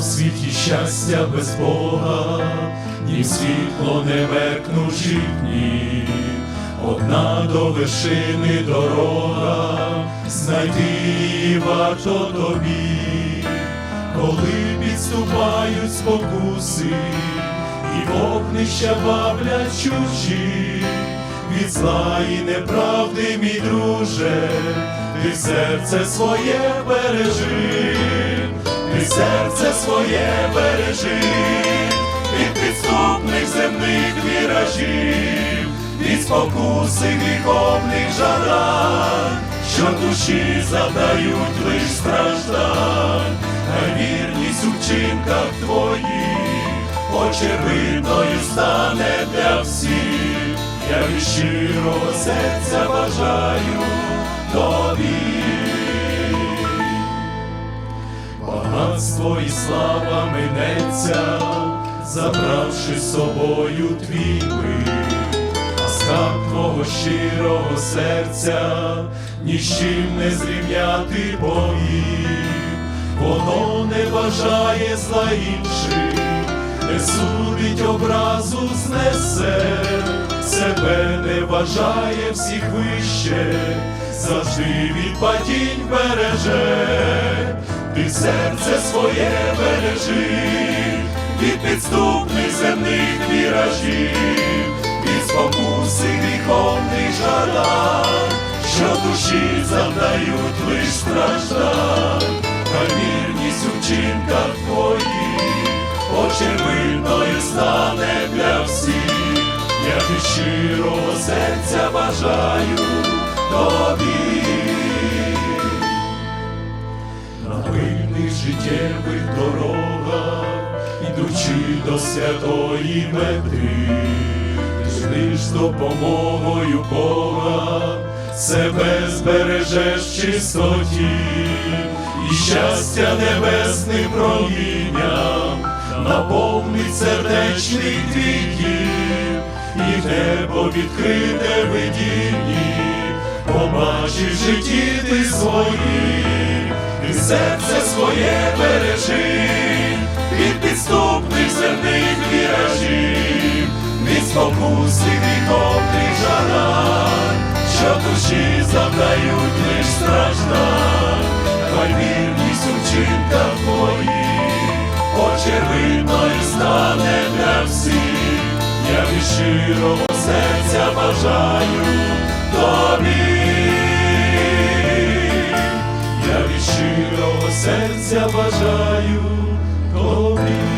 в світі щастя без Бога, ні світло не меркнучих днів, одна до вершини дорога, знайти її варто тобі, коли підступають спокуси, і вогнища бавлять чужі, від зла і неправди, мій друже, ти серце своє бережи, ти серце своє бережи, від підступних земних віражів, від спокуси гріховних жадань, що душі задають лиш страждань, а вірність у вчинках твоїх очевидною стане для всіх, я від щирого серця бажаю тобі. Багатство і слава минеться, забравши з собою твій мир, а скарб твого щирого серця ні з чим не зрівняти боїв, воно не бажає зла інших, не судить образу знесе, себе не вважає всіх вище, завжди від падінь береже, ти серце своє бережи, від підступних земних віражів, від спокуси гріховних жадань, що душі завдають лиш страждань, хай вірність у вчинках твоїх очевидною стане для всіх, я від щирого серця бажаю тобі. Життєвих дорогах, ідучи до святої мети, ти жниш з допомогою Бога, себе збережеш в чистоті, і щастя небесним промінням наповнить сердечний твій і небо відкрите видінні, побачиш житті ти свої, ти серце своє бережи, від підступних земних віражів, від спокуси гріховних жадань, що душі завдають лиш страждань, хай вірність у вчинках твоїх очевидною стане для всіх, я від щирого серця бажаю Zdarzają, to mi.